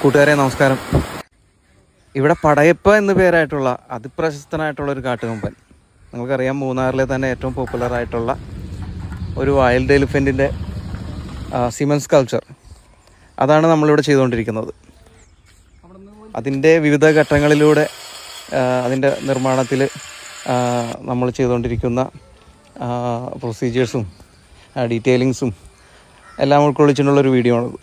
കൂട്ടുകാരെ നമസ്കാരം. ഇവിടെ പടയപ്പ എന്ന പേരായിട്ടുള്ള അതിപ്രശസ്തനായിട്ടുള്ള ഒരു കാട്ടുകൊമ്പൻ. നിങ്ങൾക്കറിയാം മൂന്നാറിലെ തന്നെ ഏറ്റവും പോപ്പുലർ ആയിട്ടുള്ള ഒരു വൈൽഡ് എലിഫന്റിന്റെ സിമൻസ് കൾച്ചർ അതാണ് നമ്മളിവിടെ ചെയ്തുകൊണ്ടിരിക്കുന്നത്. അതിന്റെ വിവിധ ഘട്ടങ്ങളിലൂടെ അതിന്റെ നിർമ്മാണത്തിൽ നമ്മൾ ചെയ്തുകൊണ്ടിരിക്കുന്ന പ്രൊസീജിയേഴ്സും ഡീറ്റെയിലിങ്സും എല്ലാം ഉൾക്കൊള്ളിച്ചിട്ടുള്ളൊരു വീഡിയോ ആണത്.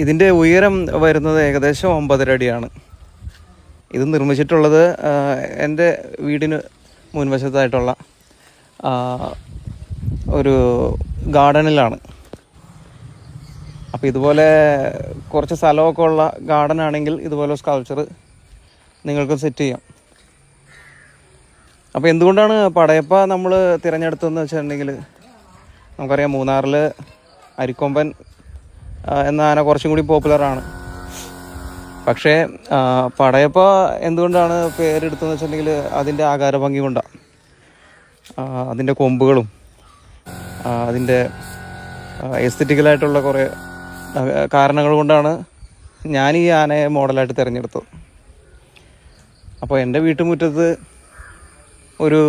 ഇതിന്റെ ഉയരം വരുന്നത് ഏകദേശം ഒമ്പതര അടിയാണ്. ഇത് നിർമ്മിച്ചിട്ടുള്ളത് എന്റെ വീടിന് മുൻവശത്തായിട്ടുള്ള ഒരു ഗാർഡനിലാണ്. അപ്പോൾ ഇതുപോലെ കുറച്ച് സ്ഥലമൊക്കെ ഉള്ള ഗാർഡൻ ആണെങ്കിൽ ഇതുപോലെ സ്കൾച്ചർ നിങ്ങൾക്ക് സെറ്റ് ചെയ്യാം. അപ്പോൾ എന്തുകൊണ്ടാണ് പടയപ്പ നമ്മൾ തിരഞ്ഞെടുത്തതെന്ന് വെച്ചിട്ടുണ്ടെങ്കിൽ നമുക്കറിയാം മൂന്നാറിൽ അരിക്കൊമ്പൻ എന്ന ആന കുറച്ചും കൂടി പോപ്പുലറാണ് പക്ഷേ പടയപ്പ എന്തുകൊണ്ടാണ് പേരെടുത്തതെന്ന് വെച്ചിട്ടുണ്ടെങ്കിൽ അതിന്റെ ആകാരഭംഗി കൊണ്ടാണ് അതിന്റെ കൊമ്പുകളും അതിന്റെ എസ്തറ്റിക്കലായിട്ടുള്ള കുറേ കാരണങ്ങൾ കൊണ്ടാണ് ഞാൻ ഈ ആനയെ മോഡലായിട്ട് തിരഞ്ഞെടുത്തത്. അപ്പോൾ എന്റെ വീട്ടുമുറ്റത്ത് ഒരു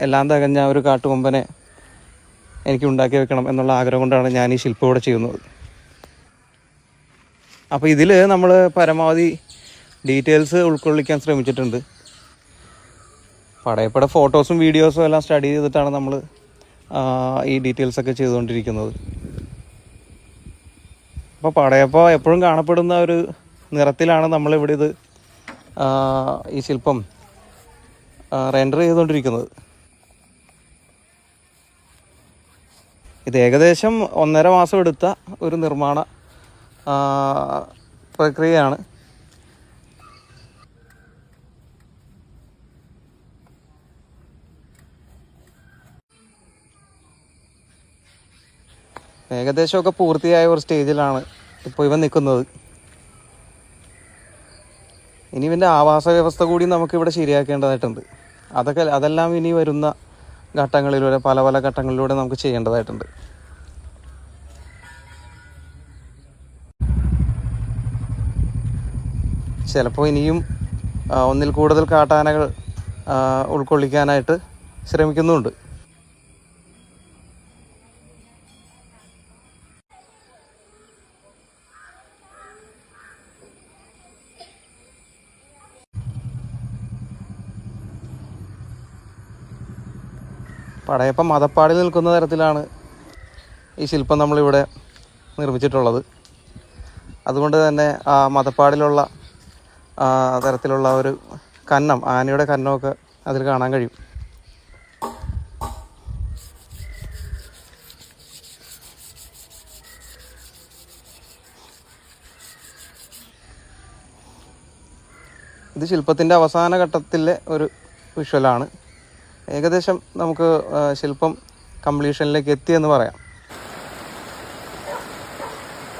എല്ലാം തകഞ്ഞ ഒരു കാട്ടുകൊമ്പനെ എനിക്ക് ഉണ്ടാക്കി വെക്കണം എന്നുള്ള ആഗ്രഹം കൊണ്ടാണ് ഞാൻ ഈ ശില്പം ഇവിടെ ചെയ്യുന്നത്. അപ്പോൾ ഇതിൽ നമ്മൾ പരമാവധി ഡീറ്റെയിൽസ് ഉൾക്കൊള്ളിക്കാൻ ശ്രമിച്ചിട്ടുണ്ട്. പടയപ്പട ഫോട്ടോസും വീഡിയോസും എല്ലാം സ്റ്റഡി ചെയ്തിട്ടാണ് നമ്മൾ ഈ ഡീറ്റെയിൽസ് ഒക്കെ ചെയ്തുകൊണ്ടിരിക്കുന്നത്. അപ്പോൾ പടയപ്പ എപ്പോഴും കാണപ്പെടുന്ന ഒരു നിറത്തിലാണ് നമ്മളിവിടെ ഇത് ഈ ശില്പം റെൻഡർ ചെയ്തുകൊണ്ടിരിക്കുന്നത്. ഇത് ഏകദേശം ഒന്നര മാസം എടുത്ത ഒരു നിർമ്മാണ പ്രക്രിയയാണ്. ഏകദേശമൊക്കെ പൂർത്തിയായ ഒരു സ്റ്റേജിലാണ് ഇപ്പോൾ ഇവൻ നിൽക്കുന്നത്. ഇനി ഇവന്റെ ആവാസ വ്യവസ്ഥ കൂടി നമുക്കിവിടെ ശരിയാക്കേണ്ടതായിട്ടുണ്ട്. അതൊക്കെ അതെല്ലാം ഇനി വരുന്ന ഘട്ടങ്ങളിലൂടെ പല പല ഘട്ടങ്ങളിലൂടെ നമുക്ക് ചെയ്യേണ്ടതായിട്ടുണ്ട്. ചിലപ്പോൾ ഇനിയും ഒന്നിൽ കൂടുതൽ കാട്ടാനകൾ ഉൾക്കൊള്ളിക്കാനായിട്ട് ശ്രമിക്കുന്നുണ്ട്. പടയപ്പം മതപ്പാടി നിൽക്കുന്ന തരത്തിലാണ് ഈ ശില്പം നമ്മളിവിടെ നിർമ്മിച്ചിട്ടുള്ളത്. അതുകൊണ്ട് തന്നെ ആ മതപ്പാടിലുള്ള തരത്തിലുള്ള ഒരു കന്നം ആനയുടെ കന്നമൊക്കെ അതിൽ കാണാൻ കഴിയും. ഇത് ശില്പത്തിന്റെ അവസാന ഘട്ടത്തിലെ ഒരു വിഷ്വലാണ്. ഏകദേശം നമുക്ക് ശില്പം കംപ്ലീഷനിലേക്ക് എത്തിയെന്ന് പറയാം.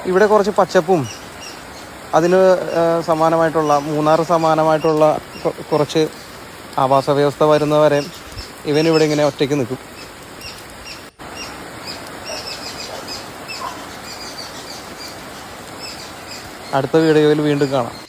ഇവിടെ കുറച്ച് പച്ചപ്പും അതിന് സമാനമായിട്ടുള്ള മൂന്നാർ സമാനമായിട്ടുള്ള കുറച്ച് ആവാസ വ്യവസ്ഥ വരുന്നവരെ ഇവനിവിടെ ഇങ്ങനെ ഒറ്റയ്ക്ക് നിൽക്കും. അടുത്ത വീഡിയോയിൽ വീണ്ടും കാണാം.